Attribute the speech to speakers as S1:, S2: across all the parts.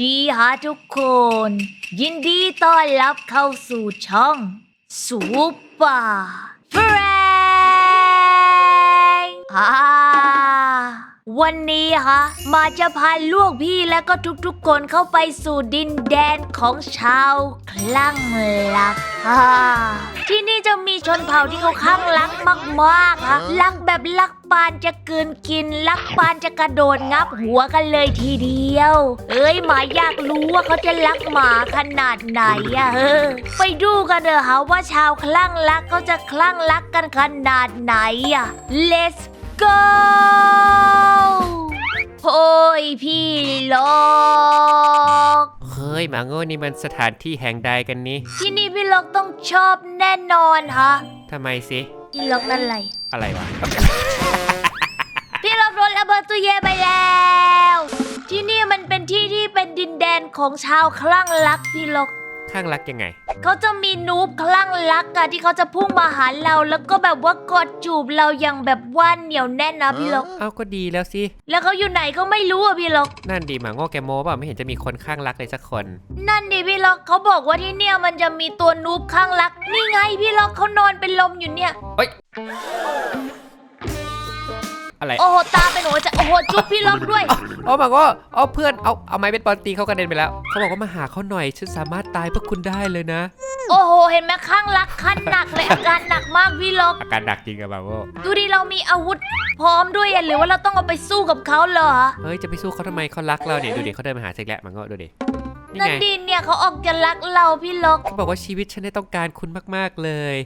S1: ดีฮะทุกคน ยินดีต้อนรับเข้าสู่ช่องสูปอร์เฟรนอ่า วันนี้ฮะมาจะพาลูกพี่และก็ทุกๆคนเข้าไปสู่ดินแดนของชาวคลั่งรักอ่าที่นี่จะมีชนเผ่าที่เขาคลั่งรักมากๆฮะรักแบบรักปานจะกลืนกินรักปานจะกระโดดงับหัวกันเลยทีเดียว เอ้ยหมาอยากรู้ว่าเขาจะรักหมาขนาดไหนอะเออไปดูกันเถอะฮะว่าชาวคลั่งรักเขาจะคลั่งรักกันขนาดไหนอะ Let's go โอ้ยพี่ล็อก
S2: เฮ้ยหมาโง่นี่มันสถานที่แห่งใดกันนี่
S1: ที่นี่พี่ล็อกต้องชอบแน่นอนฮะ
S2: ทำไมสิ
S1: พี่ล็อกนั่นอะไร
S2: อะไรวะ
S1: พี่ล็อกโดนระเบิดตู้เย็นไปแล้ว ที่นี่มันเป็นที่ที่เป็นดินแดนของชาวคลั่งรักพี่ล็อก
S2: ข้างรักยังไง
S1: เขาจะมีนูบคลั่งรักอะที่เขาจะพุ่งมาหาเราแล้วก็แบบว่ากอดจูบเราอย่างแบบว่าเหนียวแน่นนะพี่ล็อก
S2: เอาก็ดีแล้วสิ
S1: แล้วเขาอยู่ไหนก็ไม่รู้อะพี่ล็อก
S2: นั่นดีหมาโง่แกโม้เปล่าไม่เห็นจะมีคนข้างรักเลยสักคน
S1: นั่นดิพี่ล็อกเขาบอกว่าที่เนี่ยมันจะมีตัวนูบข้างรัก นี่ไงพี่ล็อกเขานอนเป็นลมอยู่เนี่ย
S2: อะไร
S1: โอ้โหตาเป็นหัวใจโอ้โหจุ๊บพี่ล็อกด้วย
S2: โอ้หมาโง่เอาเพื่อนเอาเอาไม้เบสบอลตีเขากระเด็นไปแล้วเขาบอกว่ามาหาเขาหน่อยฉันสามารถตายเพื่อคุณได้เลยนะ
S1: โอ้โห เห็นไหมข้างรักขั้นหนักเลยอาการหนักมากพี่ล็อก
S2: อาการหนักจริงอะหมาโง่
S1: ดูดิเรามีอาวุธพร้อมด้วยอะหรือว่าเราต้องเอาไปสู้กับเขาเหรอ
S2: เฮ้ยจะไปสู้เขาทำไมเขารักเราเนี่ยดูดิเขาเดินมาหาเซ็กแล้วหมาโง่ดูดินี่
S1: นั่น
S2: ไง
S1: ดิเนี่ยเขาออกจะรักเราพี่ล็อก
S2: เขาบอกว่าชีวิตฉันได้ต้องการคุณมากๆเลย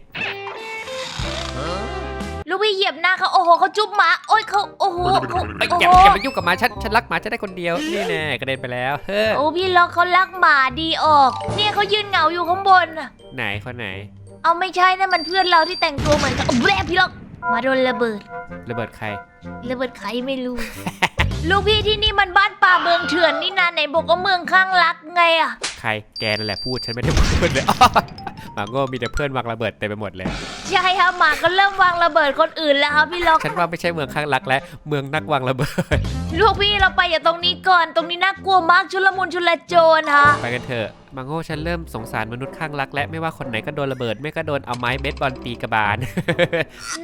S1: ลูกพี่เหยียบหน้าเขาโอ้โหเขาจุ๊บหมาโอ้ยเขาโอ้โหเขา
S2: ไอ้ย
S1: โอ้
S2: อย่า
S1: โห
S2: อย่ามายุ่งกับหมาฉันฉันรักหมาฉันได้คนเดียวนี่แน่กระเด็นไปแล้วเฮ้ย
S1: โอ้พี่ล็อกเขารักหมาดีออก เนี่ยเขายืนเหงาอยู่ข้างบนน่ะ
S2: ไหนคนไหน
S1: เอาไม่ใช่นะมันเพื่อนเราที่แต่งตัวเหมือนกันโอ้แบรพี่ล็อกมาโดนระเบิด
S2: ระเบิดใคร
S1: ระเบิดใครไม่รู้ ลูกพี่ที่นี่มันบ้านป่าเมืองเถื่อนนี่นาไหนบอกว่าเมืองข้างรักไงอะ
S2: ใครแกนั่นแหละพูดฉันไม่ได้พูดเลยอ้อห มาโง่มีแต่เพื่อนวางระเบิดเต็มไปหมดเลย
S1: ใช่ครับหมาก็เริ่มวางระเบิดคนอื่นแล้วครับพี่ล็อก
S2: ฉันว่าไม่ใช่เมืองข้างรักและเมืองนักวางระเบิด
S1: ลูกพี่เราไปอย่าตรงนี้ก่อน ตรงนี้น่ากลัวมากชุลมุนชุลโจรฮะ
S2: ไปกันเถอะห มาโง่ฉันเริ่มสงสารมนุษย์ข้างรักและไม่ว่าคนไหนก็โดนระเบิด ไม่ก็โดนเอาไม้เบสบอลตีกระบาล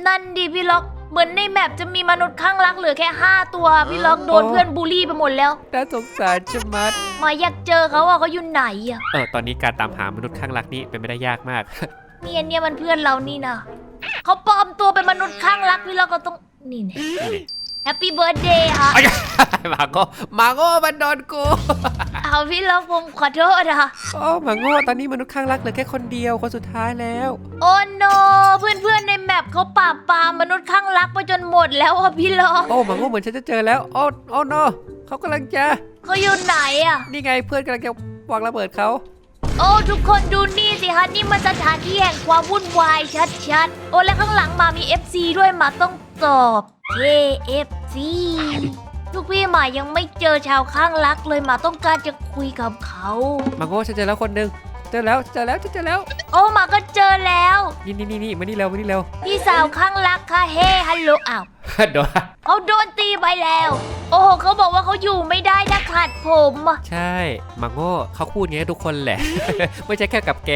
S1: นั่นดิพี่ล็อก เหมือนในแมปจะมีมนุษย์ข้างรักเหลือแค่ 5 ตัว พี่ล็อกโดน
S2: โอ้
S1: เพื่อนบูลลี่ไปหมดแล้ว
S2: น่าสงสารชะมัด
S1: หมาอยากเจอเขาอะเขาอยู่ไหนอะ
S2: เออตอนนี้การตามหามนุษย์ข้างรักนี่เป็นไม่ได้ยากมาก
S1: เนี่ยเนี่ยมันเพื่อนเรานี่นะเขาปลอมตัวเป็นมนุษย์ข้างรักพี่ล็อกก็ต้องนี่แน่
S2: นี่ดิ
S1: แฮปปี้เบิร์ดเดย์ฮะ
S2: อ้ยหมาโง่หมาโง่มันโดนกู
S1: เอาพี่ล็อกผมขอโทษอะ
S2: โอ้หมาโง่ตอนนี้มนุษย์ข้างรักเหลือแค่คนเดียวคนสุดท้ายแล้ว
S1: โอ้โนเพื่อนๆในแมปเขาปราบปรามมนุษย์ข้างรักไปจนหมดแล้วอะพี่ล็อก
S2: โอ้หมาโง่เหมือนฉันจะเจอแล้วโอ้โอ้โนเขากำลังจะ
S1: เขาอยู่ไหนอะ
S2: นี่ไงเพื่อนกำลังจะวางระเบิดเขา
S1: โอ้ทุกคนดูนี่สิฮะนี่มันสถานที่แห่งความวุ่นวายชัดๆ โอ้และข้างหลังมามี FC ด้วยมาต้อง ตอบ KFC ลูกพี่หมายังไม่เจอชาวข้างรักเลยหมาต้องการจะคุยกับเขา
S2: หมาโง่ฉันเจอแล้วคนหนึ่งเจอแล้วเจอแล้วฉันเจอแล้ว
S1: โอ้หมาก็เจอแล้ว
S2: นี่นี่นี่นี่มานี่เร็วมานี่เร็ว
S1: พี่สาวข้างรักค่ะเฮ้ฮัลโหลอ้าว
S2: โดน
S1: เขาโดนตีไปแล้ว โอ้โหเขาบอกว่าเขาอยู่ไม่ได้นะขาดผมอะ
S2: ใช่หมาโง่เขาพูดอย่างนี้ทุกคนแหละ ไม่ใช่แค่กับแก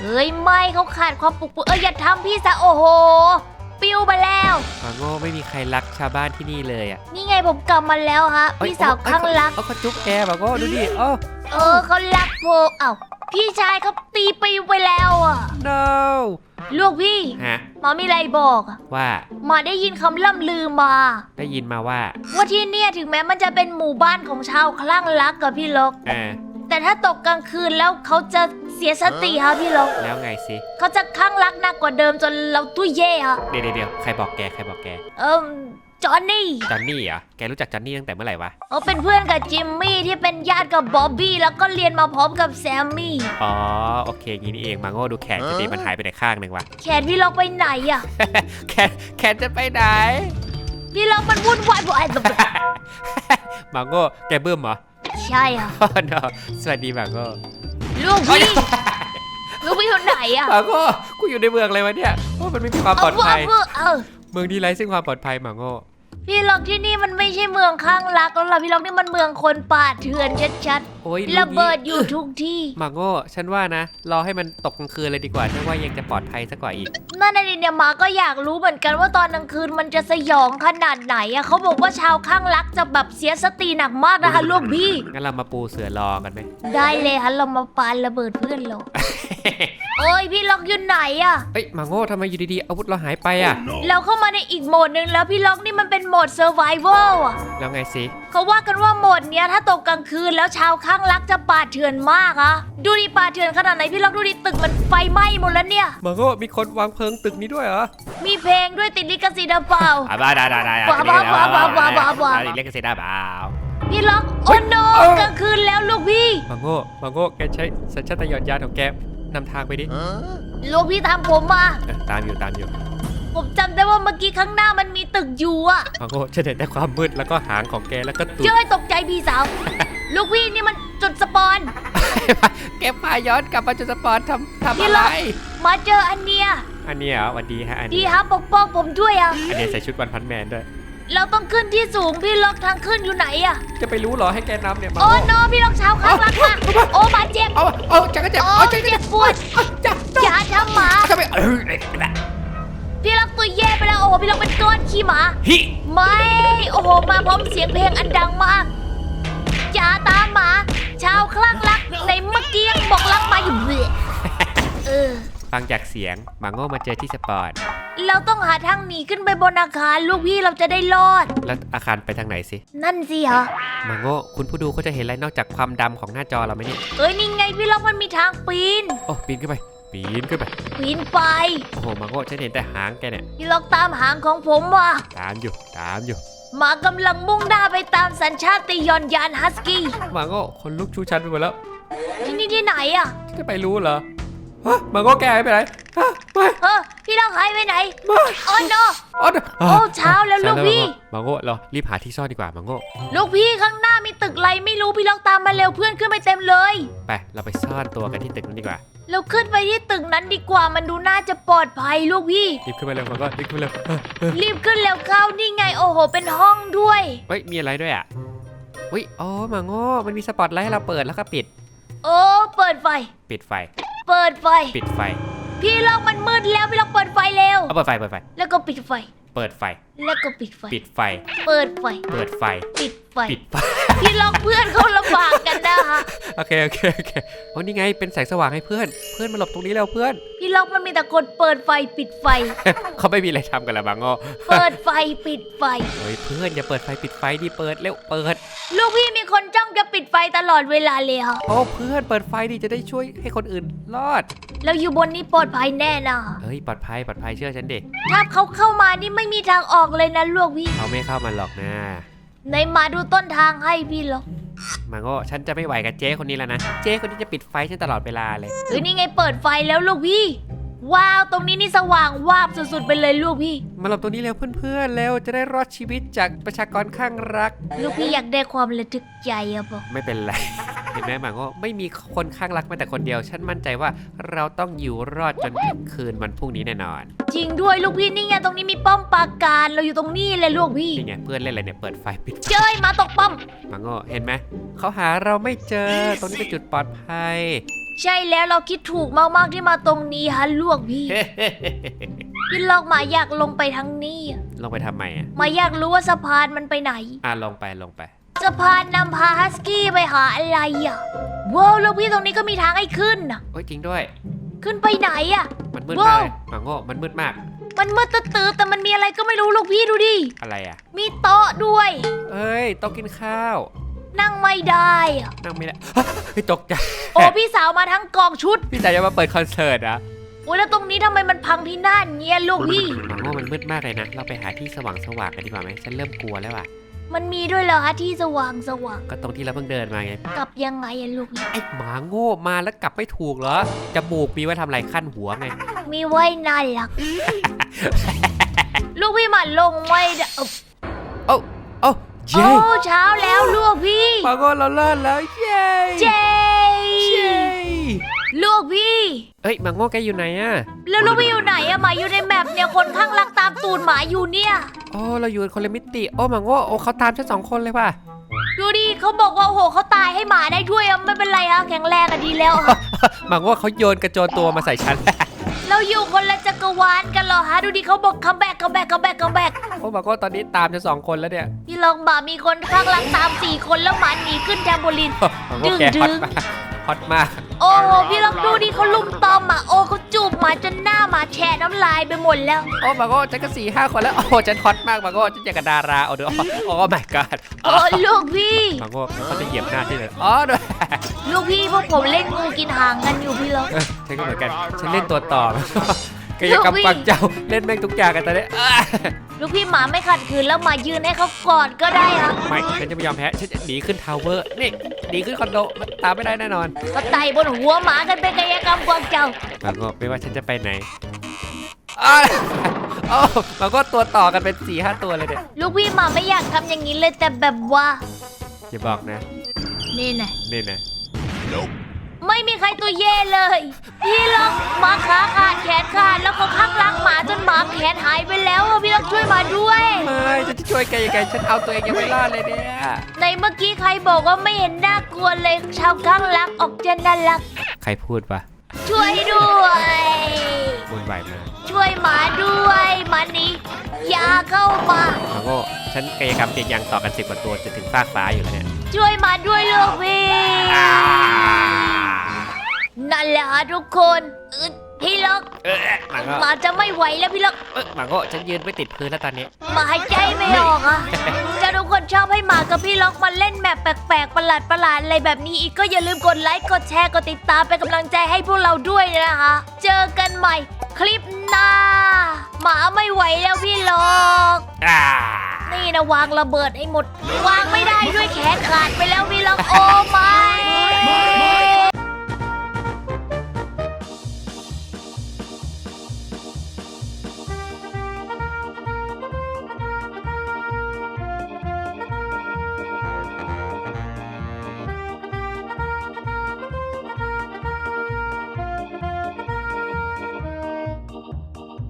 S1: เอ้ยไม่เขาขาดความปลุกปลุกเอ้ยอย่าทำพี่สาวโอ้โห ปิ้วไปแล้ว
S2: หมาโง่ไม่มีใครรักชาวบ้านที่นี่เลยอะ
S1: นี่ไงผมกลับมาแล้วฮะ
S2: เอ้ย
S1: พี่สาวข้างรัก
S2: เอาเขาจุ๊บแกหมาโง่ดูดิโอ้
S1: เออเขารักผมเอ้าพี่ชายเขาตีปิวไปแล้วอะ
S2: no
S1: ลูกพี่
S2: ฮะ
S1: หมอมีอะไรบอกอะ
S2: ว่า
S1: หมาได้ยินคำล่ำลือมา
S2: ได้ยินมาว่า
S1: ว่าที่เนี่ยถึงแม้มันจะเป็นหมู่บ้านของชาวคลั่งรักกับพี่ล็อก
S2: เออ
S1: แต่ถ้าตกกลางคืนแล้วเขาจะเสียสติฮะพี่ล็อก
S2: แล้วไงสิ
S1: เขาจะคลั่งรักหนักกว่าเดิมจนเราตุ้ยเย่ฮะ
S2: เดี๋ยวเดี๋ยวเดี๋ยวใครบอกแกใครบอกแก
S1: เอิมจอห์นนี่
S2: จอนนี่เหรอแกรู้จักจอนนี่ตั้งแต่เมื่อไหร่วะ
S1: เขาเป็นเพื่อนกับจิมมี่ที่เป็นญาติกับบ๊อบบี้แล้วก็เรียนมาพร้อมกับแซมมี่
S2: อ๋อโอเคงี้นี่เองหมาโง่ดูแขนจะดีมันหายไปไหนข้างหนึ่งวะ
S1: แขนพี่ล็อกไปไหนอะ
S2: แขนแขนจะไปไหน
S1: พี่ล็อกมันวุ่นวายบ่อย
S2: หมาโง่แกบึ้มเหรอ
S1: ใช่อะ
S2: อ๋อ no สวัสดีหมาโง่
S1: ลูกพี่ลูกพี่อยู่ไหนอะ
S2: หมาโง่กูอยู่ในเมืองเลยวะเนี่ยโอ้มันไม่มีความปลอดภัย
S1: เาเออเออ
S2: เมืองนี้ไร้ซึ่งความปลอดภัยหมาโง่
S1: พี่ล็อกที่นี่มันไม่ใช่เมืองข้างรักแล้วล่ะพี่ล็อกนี่มันเมืองคนป่าเถื่อนชัด
S2: โอ้ย
S1: ๆ
S2: ลู
S1: ระ
S2: กนี้
S1: เบิดอยู่ทุกที่
S2: หมาโง่ฉันว่านะ รอให้มันตกกลางคืนเลยดีกว่าฉันว่ายังจะปลอดภัยสักกว่าอีก
S1: นั่นน่ะดิเนี่ยหมาก็อยากรู้เหมือนกันว่าตอนกลางคืนมันจะสยองขนาดไหนอะเขาบอกว่าชาวข้างรักจะแบบเสียสติหนักมากนะคะลูกพี่
S2: งั้นเรามาปูเสือรอกันไหม
S1: ได้เลยฮะเรามาปาระเบิดเพื่อนเรา โอ้ยพี่ล็อกอยู่ไหนอะ
S2: เอ้ยหมาโง่ทำไมอยู่ดีๆอาวุธเราหายไปอะ
S1: เราเข้ามาในอีกโหมดหนึ่งแล้วพี่ล็อกนี่มันเป็นโหมด survival อะ
S2: แล้วไงสิ
S1: เขาว่ากันว่าโหมดเนี้ยถ้าตกกลางคืนแล้วชาวข้างรักจะป่าเถื่อนมากอะดูดิป่าเถื่อนขนาดไหนพี่ล็อกดูดิตึกมันไฟไหม้หมดแล้วเนี่ย
S2: หมาโง่มีคนวางเพลิงตึกนี้ด้วยเหรอ
S1: มีเพลงด้วยติดลิขสิทธิ์หรือเปล่า
S2: อ่าได้ได้ได้ได้
S1: บ้าบ้าบ้าบ้าบ้าบ้าบ้า
S2: เรียกกันเสร็จได้เปล่า
S1: พี่ล็อกโอ้โน
S2: เอ้า
S1: กลางคืนแล้วลูกพี่
S2: หมาโง่หมาโง่แกใช้สัญชาตญาณยานของแกนำทางไปดิ
S1: ลูกพี่ทำผมมา
S2: เออตามอยู่ตามอยู่
S1: ผมจำได้ว่าเมื่อกี้ข้างหน้ามันมีตึกอยู่อะ
S2: หมาโง่ฉันเห็นแต่ความมืดแล้วก็หางของแกแล้วก็ตูด
S1: เจ้ยตกใจพี่สาว ลูกพี่นี่มันจุดสปอน
S2: แกพาย้อนกลับมาจุดสปอนทำทำ
S1: พี่
S2: อะไร
S1: ล็อกมาเจออันเนี้ย
S2: อันนี้เหรอสวัสดีฮะอัน
S1: ดี
S2: นี้
S1: ฮะปกป้องผมด้วยอะ
S2: อันนี้ใส่ชุดวันพันแมนด้วย
S1: เราต้องขึ้นที่สูงพี่ล็อกทางขึ้นอยู่ไหนอะ
S2: จะไปรู้เหรอให้แกนำเนี่ยหมา
S1: โอ้
S2: โง่
S1: โนพี่ล็อกเช้าข้างรักค่ะโอ้บาดเจ็บ
S2: เอาเอาจักรจับ
S1: โอ้
S2: เอาจักร
S1: เจ็
S2: จั
S1: บบปวด
S2: จับ
S1: อย่าทำหมา
S2: ทำไมเออ
S1: พี่ล็อกตัวแย่ไปแล้วโอ้โหพี่ล็อกเป็นก้อนขี้หมา
S2: ฮิ
S1: ไม่โอ้โหมาพร้อมเสียงเพลงอันดังมากอย่าตามหมา ชาวคลั่งรักในเมื่อกี้ยังบอกรักมาอยู่เบื่อเออ
S2: ฟังจากเสียงหมาโง่มาเจอที่สปอร์ต
S1: เราต้องหาทางหนีขึ้นไปบนอาคารลูกพี่เราจะได้รอด
S2: แล้วอาคารไปทางไหนสิ
S1: นั่นสิฮะ
S2: หมาโง่คุณผู้ดูเขาจะเห็นอะไรนอกจากความดำของหน้าจอเราไหมเนี่ย
S1: เอ้ยนี่ไงพี่ล็อกมันมีทางปีน
S2: โอ้ปีนขึ้นไป ปีนขึ้นไป
S1: ปีนไป
S2: โอ้โหหมาโง่ฉันเห็นแต่หางแกเนี่ย
S1: พี่ล็อกตามหางของผมว่ะ
S2: ตามอยู่ตามอยู่
S1: หมากำลังมุ่งหน้าไปตามสัญชาติยอนยานฮัสกี้
S2: หมาโง่คนลุกชูชันไปหมดแล้ว
S1: ที่นี่ที่ไหนอะ
S2: จะไปรู้เหรอฮะหมาโง่แกหายไปไหนฮะไม่
S1: เออพี่ล็อกหายไปไหน
S2: ไม่
S1: โอ้โน
S2: อ๋อ
S1: โอ้เช้าแล้วลูกพี่
S2: หมาโง่เรารีบหาที่ซ่อนดีกว่าหมาโง่
S1: ลูกพี่ข้างหน้ามีตึกอะไรไม่รู้พี่ล็อกตามมาเร็วเพื่อนขึ้นไปเต็มเลย
S2: ไปเราไปซ่อนตัวกันที่ตึกนั้นดีกว่า
S1: เราขึ้นไปที่ตึกนั้นดีกว่ามันดูน่าจะปลอดภัยลูกพี่
S2: รีบขึ้นไปเร็วหมาโง่รีบขึ้นไปเร็วเออเออ
S1: รีบขึ้นเร็วเข้านี่ไงโอ้โห เป็นห้องด้วย
S2: เฮ้ยมีอะไรด้วยอะเฮ้ยอ๋อหมาโง่มันมีสปอตไลท์ให้เราเปิดแล้วก็ปิด
S1: โอ้เปิดไฟ
S2: ปิดไฟ
S1: เปิดไฟ
S2: ปิดไฟ
S1: พี่ล็อกมันมืดแล้วพี่ล็อกเปิดไฟเร็ว
S2: เอาเปิดไฟเปิดไฟ
S1: แล้วก็ปิดไฟ
S2: เปิดไฟ
S1: แล้วก็ปิดไฟ
S2: ปิดไฟ
S1: เปิดไฟ
S2: เปิดไฟ
S1: ปิดไฟ
S2: ปิดไฟ
S1: พี่ล็อกเพื่อน
S2: โอเคโอเคโอเคโอ้นี่ไงเป็นแสงสว่างให้เพื่อน เพื่อนมาหลบตรงนี้แล้วเพื่อน
S1: พี่ล็อกมันมีแต่คนเปิดไฟปิดไฟ
S2: เขาไม่มีอะไรทำกันละบางอ้อ
S1: เปิดไฟปิดไฟ
S2: เฮ้ยเพื่อนอย่าเปิดไฟปิดไฟดิเปิดเร็วเปิด
S1: ลูกพี่มีคนจ้องจะปิดไฟตลอดเวลาเลยค่ะ
S2: โอ้เพื่อนเปิดไฟดิจะได้ช่วยให้คนอื่นรอด
S1: เราอยู่บนนี้ปลอดภัยแน่นะ
S2: เฮ้ยปลอดภัยปลอดภัยเชื่อฉันดิ
S1: ถ้าเขาเข้ามานี่ไม่มีทางออกเลยนะลูกพี่
S2: เขาไม่เข้ามาหรอกนะ
S1: ในมาดูต้นทางให้พี่ล็อก
S2: มังโง่ฉันจะไม่ไหวกับเจ๊คนนี้แล้วนะ เจ๊คนนี้จะปิดไฟฉันตลอดเวลาเลย
S1: เฮ้ยนี่ไงเปิดไฟแล้วลูกพี่ ว้าว ตรงนี้นี่สว่างวาบสุดๆไปเลยลูกพี่
S2: มาหลบตรงนี้เร็วเพื่อนๆเร็วจะได้รอดชีวิตจากประชากรข้างรัก
S1: ลูกพี่อยากได้ความระทึกใจอะบอก
S2: ไม่เป็นไรเห็นไหมหมาโง่ไม่มีคนข้างรักแม้แต่คนเดียว ฉันมั่นใจว่าเราต้องอยู่รอดจนถึงคืนวันพรุ่งนี้แน่นอน
S1: จริงด้วยลูกพี่นี่ไงตรงนี้มีป้อมปราการเราอยู่ตรงนี้เลยลูกพี่
S2: นี่ไงเพื่อนเล่นอะไรเนี่ยเปิดไฟปิด
S1: เจ้ยมาตกป้อม
S2: หมาโง่เห็นไหมเขาหาเราไม่เจอตรงนี้เป็นจุดปลอดภัย
S1: ใช่แล้วเราคิดถูกมากๆที่มาตรงนี้ฮะลูกพี่ พี่ล็อกมาอยากลงไปทางนี้อะ
S2: ลงไปทำไมอะ
S1: มาอยากรู้ว่าสะพานมันไปไหน
S2: อะลงไปลงไป
S1: สะพานนำพาฮัสกี้ไปหาอะไรอะว้าวลูกพี่ตรงนี้ก็มีทางให้ขึ้นน่ะ
S2: โอ้ยจริงด้วย
S1: ขึ้นไปไหนอะ
S2: มันมืด
S1: ว้ามา
S2: วกเลยหมาโง่มันมืดมาก
S1: มันมืดตื้อๆแต่มันมีอะไรก็ไม่รู้ลูกพี่ดูดิ
S2: อะไรอะ
S1: มีโต๊ะด้วย
S2: เอ้ยต้องกินข้าว
S1: นั่งไม่ได้อะ
S2: นั่งไม่ได้ เฮ้ยตกใจ
S1: โอ้พี่สาวมาทั้งกองชุด
S2: พี่จ๋าจะมาเปิดคอนเสิร์ตอะ
S1: โอ้ยแล้วตรงนี้ทำไมมันพังที่น่านเงี้ยลูกพี่
S2: หมาโง่มันมืดมากเลยนะ เราไปหาที่สว่างสว่างๆกันดีกว่าไหมฉันเริ่มกลัวแล้วอะ
S1: มันมีด้วยเหรอฮะที่สว่างสว่าง
S2: ก็ตรงที่เราเพิ่งเดินมาไง
S1: กลับยังไงอะลูกพี่
S2: ไอ้หมาโง่มาแล้วกลับไม่ถูกเหรอ จมูกมีไว้ทำอะไรขั้นหัวไง
S1: มีไว้น่ารัก ลูกพี่มาลงไว้เด้อเอ้า
S2: โอ้เย้
S1: โอ้เช้าแล้วลูกพี่
S2: หมาโง่เราเลิศแล้ว เย้
S1: เจ
S2: เย้
S1: ลูกพี่
S2: เออ้ยหมาโง่แกอยู่ไหนอะ
S1: แล้วลูกพี่อยู่ไหนอะหมาอยู่ในแมปเนี่ยคนข้างรักตามตูดหมาอยู่เนี่ย
S2: โอ้เราอยู่คนละมิติโอ้หมาโง่โอ้เขาตามฉันสองคนเลยว่ะ
S1: ดูดิเขาบอกว่าโอ้โหเขาตายให้หมาได้ด้วยอะไม่เป็นไรอะแข็งแรงอะดีแล้วอะ
S2: หมาโง่เขาโยนกระโจนตัวมาใส่ฉัน
S1: เราอยู่คนละจักรวาลกันเหรอฮะดูดิเขาบอกคัมแบ็กคัมแบ็กคัมแบ็กคัมแบ็ก
S2: โอ้หมาโง่ตอนนี้ตามฉันสองคนแล้วเนี่ย
S1: พี่ลองหมามีคนข้างรักตามสี่คนแล้วหมาหนีขึ้นแทมโบลิน
S2: หมาโง่แก
S1: ดึ
S2: ฮองต
S1: ดึง
S2: มาก ฮอตมาก
S1: โอ้โหพี่ลองดูดิเขาลุมตอมหมาโอ้เขาจูบหมาจนหน้าหมาแฉะน้ำลายไปหมดแล้ว
S2: โอ้หมาโง่ฉันก็สี่ห้าคนแล้ว โอ้ฉันฮอตมากหมาโง่ฉันอยากกับดาราเอาเดี๋ยวโอ้ my god
S1: โอ้ลูกพี่
S2: หมาโง่เขาจะเหยียบหน้าที่เลยอ๋อด้วย
S1: ลูกพี่พวกผมเล่นงูกินหางกันอยู่พี่ลอง
S2: เออฉันก็เหมือนกัน ฉันเล่นตัวต่อ กายกรรมปังเจ้าเล่นแม่งทุกอย่างกันตอนนี้อ
S1: ลูกพี่หมาไม่ขัดขืนแล้วมายืนให้เขากอดก็ได้อะ
S2: ไม่ฉันจะไม่ยอมแพ้ฉันจะหนีขึ้นทาวเวอร์นี่หนีขึ้นคอนโดตามไม่ได้แน่นอน
S1: เขาไต่บนหัวหมากันเป็นกายกรรมกวางเจ้า
S2: มันก็ไม่ว่าฉันจะไปไหนอ้วโอ้มันก็ตัวต่อกันเป็นสี่ห้าตัวเลยเนี่ย
S1: ลูกพี่หมาไม่อยากทำอย่างนี้เลยแต่แบบว่า
S2: อย่าบอกนะ
S1: นี่นะ
S2: นี่นะ
S1: ไม่มีใครตัวเย่เลย พี่ลองหมาขาขาดแขนขาดแล้วเขาข้างรักหมาจนหมาแขนหายไปแล้วอะพี่ลองช่วยหมาด้วย
S2: ไม่ฉันจะช่วยแกยังไงฉันเอาตัวเองยังไม่รอดเลยเนี่ย
S1: ในเมื่อกี้ใครบอกว่าไม่เห็นน่ากลัวเลยชาวข้างรักออกจะน่ารัก
S2: ใครพูดวะ
S1: ช่วยด้วย
S2: วุ่นวายมาก
S1: ช่วยหมาด้วยหมานี้อย่าเข้ามา
S2: มันก็ฉันกายกรรมเปลี่ยนยางต่อกันสิบกว่าตัวจะถึงฟากฟ้าอยู่แล้วเนี่ย
S1: ช่วยหมาด้วยลูกพี่ นั่นแหละฮะทุกคนอึดพี่ล็อก
S2: เออมันก็
S1: หมาจะไม่ไหวแล้วพี่ล็อก
S2: เออหมาก็ฉันยืนไม่ติดพื้นแล้วตอนนี้
S1: หมาหายใจไม่ออกอะถ้าทุกคนชอบให้หมากับพี่ล็อกมาเล่นแบบแปลกๆประหลาดประหลาดๆอะไรแบบนี้อีกก็อย่าลืมกดไลค์กดแชร์กดติดตามเป็นกำลังใจให้พวกเราด้วยนะคะ เจอกันใหม่คลิปหน้าหมาไม่ไหวแล้วพี่ล็อก
S2: อ่า
S1: นี่นะวางระเบิดให้หมด วางไม่ได้ด้วยแขนขาดไปแล้วพี่ล็อกโอ้ไม่